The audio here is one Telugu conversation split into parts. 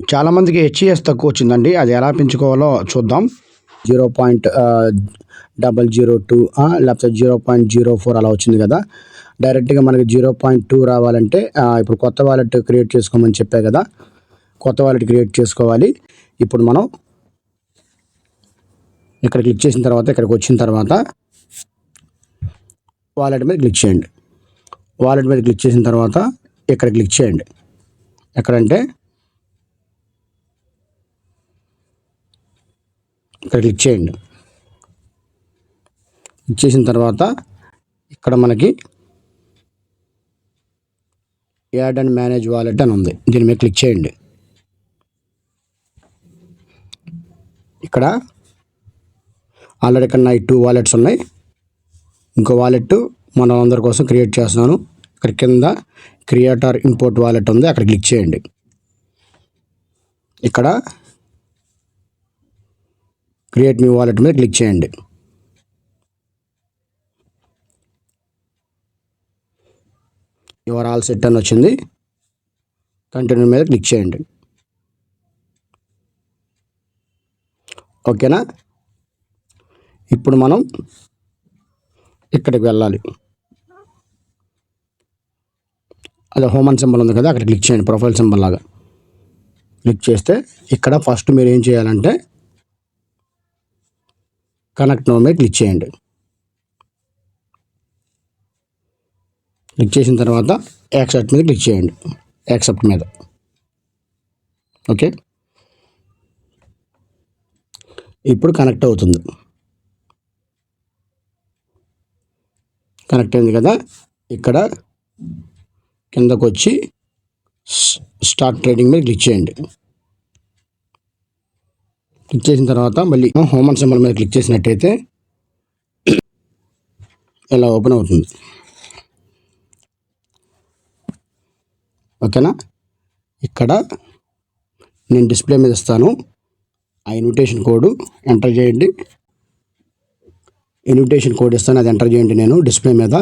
చాలామందికి హెచ్ఈఎస్ తక్కువ వచ్చిందండి. అది ఎలా పెంచుకోవాలో చూద్దాం. Zero point double zero two లేకపోతే జీరో పాయింట్ జీరో ఫోర్ అలా వచ్చింది కదా. డైరెక్ట్గా మనకి జీరో పాయింట్ టూ రావాలంటే ఇప్పుడు కొత్త వాలెట్ క్రియేట్ చేసుకోమని చెప్పే కదా. కొత్త వాలెట్ క్రియేట్ చేసుకోవాలి. ఇప్పుడు మనం ఇక్కడ క్లిక్ చేసిన తర్వాత ఇక్కడికి వచ్చిన తర్వాత వాలెట్ మీద క్లిక్ చేయండి. వాలెట్ మీద క్లిక్ చేసిన తర్వాత ఇక్కడ క్లిక్ చేయండి. ఎక్కడంటే ఇక్కడ క్లిక్ చేయండి క్లిక్ చేసిన తర్వాత ఇక్కడ మనకి యాడ్ అండ్ మేనేజ్ వాలెట్ అని ఉంది. దీని మీద క్లిక్ చేయండి. ఇక్కడ ఆల్రెడీ ఇక్కడ నా టూ వాలెట్స్ ఉన్నాయి. ఇంకో వాలెట్ మనం అందరి కోసం క్రియేట్ చేస్తున్నాను. ఇక్కడ కింద క్రియేటర్ ఇంపోర్ట్ వాలెట్ ఉంది. అక్కడ క్లిక్ చేయండి. ఇక్కడ క్రియేట్ మీ వాలెట్ మీద క్లిక్ చేయండి. యువర్ ఆల్ సెట్ అని వచ్చింది. కంటిన్యూ మీద క్లిక్ చేయండి. ఓకేనా? ఇప్పుడు మనం ఇక్కడికి వెళ్ళాలి. అదే హోమన్ సింబల్ ఉంది కదా అక్కడ క్లిక్ చేయండి. ప్రొఫైల్ సింబల్ లాగా. క్లిక్ చేస్తే ఇక్కడ ఫస్ట్ మీరు ఏం చేయాలంటే కనెక్ట్ నో మీద క్లిక్ చేయండి. క్లిక్ చేసిన తర్వాత యాక్సెప్ట్ మీద క్లిక్ చేయండి. యాక్సెప్ట్ మీద. ఓకే? ఇప్పుడు కనెక్ట్ అవుతుంది. కనెక్ట్ అయింది కదా? ఇక్కడ కిందకు వచ్చి స్టార్ట్ ట్రేడింగ్ మీద క్లిక్ చేయండి. క్లిక్ చేసిన తర్వాత మళ్ళీ హోమన్ సింబల్ మీద క్లిక్ చేసినట్టయితే ఇలా ఓపెన్ అవుతుంది. ఓకేనా? ఇక్కడ నేను డిస్ప్లే మీద ఇస్తాను. ఆ ఇన్విటేషన్ కోడ్ ఎంటర్ చేయండి. ఇన్విటేషన్ కోడ్ ఇస్తాను. అది ఎంటర్ చేయండి నేను డిస్ప్లే మీద.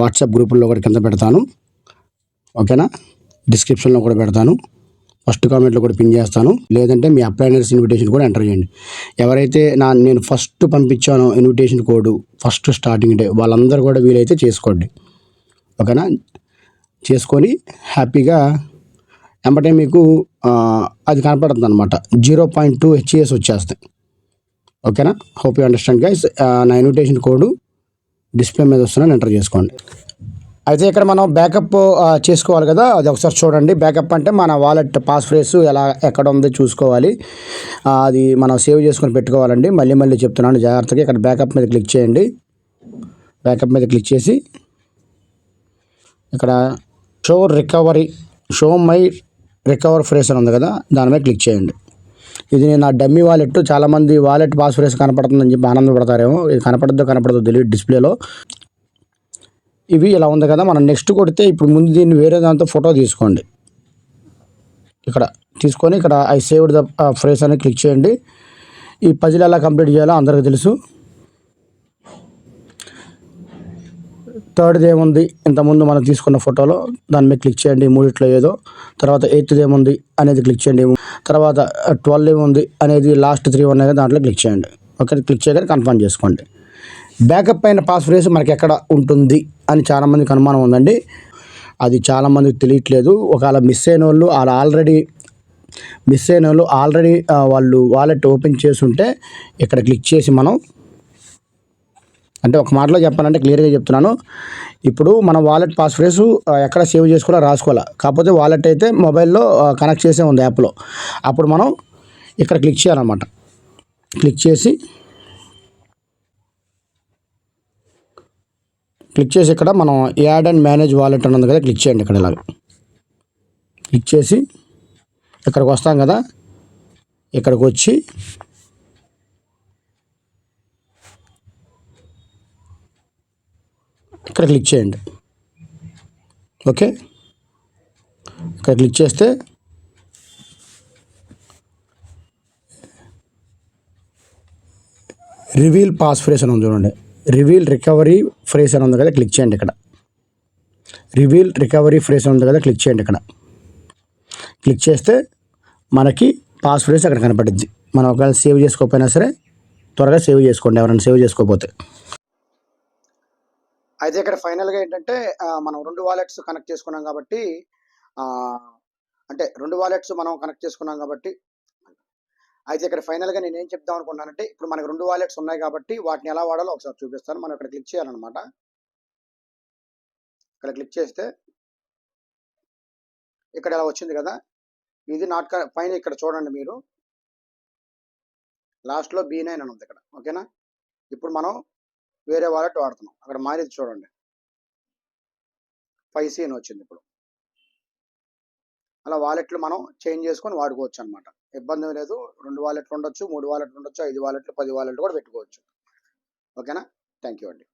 వాట్సాప్ గ్రూపుల్లో కూడా కింద పెడతాను. ఓకేనా? డిస్క్రిప్షన్లో కూడా పెడతాను. ఫస్ట్ కామెంట్లో కూడా పిన్ చేస్తాను. లేదంటే మీ అప్లైనర్స్ ఇన్విటేషన్ కూడా ఎంటర్ చేయండి. ఎవరైతే నా నేను first పంపించానో invitation code first starting day వాళ్ళందరూ కూడా వీలైతే చేసుకోండి. ఓకేనా? చేసుకొని హ్యాపీగా వెంబటే మీకు అది కనపడుతుంది అనమాట జీరో పాయింట్ టూ హెచ్ఏఎస్ వచ్చేస్తాయి. ఓకేనా? Hope you understand guys. నా ఇన్విటేషన్ కోడ్ డిస్ప్లే మీద వస్తున్నాను ఎంటర్ చేసుకోండి. అయితే ఇక్కడ మనం బ్యాకప్ చేసుకోవాలి కదా? అది ఒకసారి చూడండి. బ్యాకప్ అంటే మన వాలెట్ పాస్ ఫ్రేస్ ఎలా ఎక్కడ ఉందో చూసుకోవాలి. అది మనం సేవ్ చేసుకొని పెట్టుకోవాలండి. మళ్ళీ మళ్ళీ చెప్తున్నాను జాగ్రత్తగా. ఇక్కడ బ్యాకప్ మీద క్లిక్ చేయండి. బ్యాకప్ మీద క్లిక్ చేసి ఇక్కడ show recovery show my recover phrase అని ఉంది కదా? దాని మీద క్లిక్ చేయండి. ఇది నేను నా డమ్మీ వాలెట్ చాలామంది వాలెట్ పాస్ ఫ్రేస్ కనపడుతుందని చెప్పి ఆనందపడతారేమో. ఇది కనపడద్దో కనపడదో తెలియదు డిస్ప్లేలో. ఇవి ఇలా ఉంది కదా మనం నెక్స్ట్ కొడితే ఇప్పుడు ముందు దీన్ని వేరే దాంతో ఫోటో తీసుకోండి. ఇక్కడ తీసుకొని ఇక్కడ ఐ సేవ్డ్ ద ఫ్రేస్ అని క్లిక్ చేయండి. ఈ పజిల్ ఎలా కంప్లీట్ చేయాలో అందరికీ తెలుసు. థర్డ్ది ఏముంది? ఇంతకుముందు మనం తీసుకున్న ఫోటోలో దాని మీద క్లిక్ చేయండి మూడిట్లో ఏదో. తర్వాత ఎయిత్ది ఏముంది అనేది క్లిక్ చేయండి. తర్వాత uh, ట్వెల్వ్ ఏముంది అనేది లాస్ట్ త్రీ ఉన్నాయి దాంట్లో క్లిక్ చేయండి. ఓకే క్లిక్ చేయగానే కన్ఫర్మ్ చేసుకోండి. బ్యాకప్ అయిన పాస్వర్డ్స్ మనకి ఎక్కడ ఉంటుంది అని చాలామందికి అనుమానం ఉందండి. అది చాలామందికి తెలియట్లేదు. ఒకవేళ మిస్ అయిన వాళ్ళు వాళ్ళు ఆల్రెడీ మిస్ అయిన వాళ్ళు ఆల్రెడీ వాళ్ళు వాలెట్ ఓపెన్ చేసి ఉంటే ఇక్కడ క్లిక్ చేసి మనం అంటే ఒక మాటలో చెప్పాలంటే క్లియర్గా చెప్తున్నాను. ఇప్పుడు మన వాలెట్ పాస్వర్డ్స్ ఎక్కడ సేవ్ చేసుకోవాలో రాసుకోవాలా? కాకపోతే వాలెట్ అయితే మొబైల్లో కనెక్ట్ చేసే ఉంది యాప్లో అప్పుడు మనం ఇక్కడ క్లిక్ చేయాలన్నమాట. క్లిక్ చేసి క్లిక్ చేసి ఇక్కడ మనం యాడ్ అండ్ మేనేజ్ వాలెట్ అని ఉంది కదా క్లిక్ చేయండి ఇక్కడ ఇలాగ. క్లిక్ చేసి ఇక్కడికి వస్తాం కదా ఇక్కడికి వచ్చి ఇక్కడ క్లిక్ చేయండి. ఓకే? ఇక్కడ క్లిక్ చేస్తే రివీల్ పాస్ ఫ్రేస్ అని ఉంది చూడండి. రివీల్ రికవరీ ఫ్రేస్ అని ఉంది కదా క్లిక్ చేయండి ఇక్కడ. రివీల్ రికవరీ ఫ్రేస్ అని ఉంది కదా క్లిక్ చేయండి ఇక్కడ. క్లిక్ చేస్తే మనకి పాస్ ఫ్రేస్ అక్కడ కనపడుద్ది. మనం ఒకవేళ సేవ్ చేసుకోకపోయినా సరే త్వరగా సేవ్ చేసుకోండి ఎవరైనా సేవ్ చేసుకోకపోతే. అయితే ఇక్కడ ఫైనల్గా ఏంటంటే మనం రెండు వాలెట్స్ కనెక్ట్ చేసుకున్నాం కాబట్టి అంటే రెండు వాలెట్స్ మనం కనెక్ట్ చేసుకున్నాం కాబట్టి అయితే ఇక్కడ ఫైనల్గా నేను ఏం చెప్దాం అనుకున్నానంటే ఇప్పుడు మనకు రెండు వాలెట్స్ ఉన్నాయి కాబట్టి వాటిని ఎలా వాడాలో ఒకసారి చూపిస్తాను. మనం ఇక్కడ క్లిక్ చేయాలన్నమాట. ఇక్కడ క్లిక్ చేస్తే ఇక్కడ ఇలా వచ్చింది కదా. ఇది నాట్ పైన ఇక్కడ చూడండి మీరు. లాస్ట్లో బీ నైన్ అని ఉంది ఇక్కడ. ఓకేనా ఇప్పుడు మనం వేరే వాలెట్ వాడుతున్నాం. అక్కడ మారేది చూడండి. ఫైవ్ సీ అని వచ్చింది ఇప్పుడు. అలా వాలెట్లు మనం చేంజ్ చేసుకొని వాడుకోవచ్చు అనమాట ఇబ్బంది లేదు. రెండు వాలెట్లు ఉండొచ్చు మూడు వాలెట్లు ఉండొచ్చు ఐదు వాలెట్లు పది వాలెట్లు కూడా పెట్టుకోవచ్చు. ఓకేనా? థ్యాంక్ యూ అండి.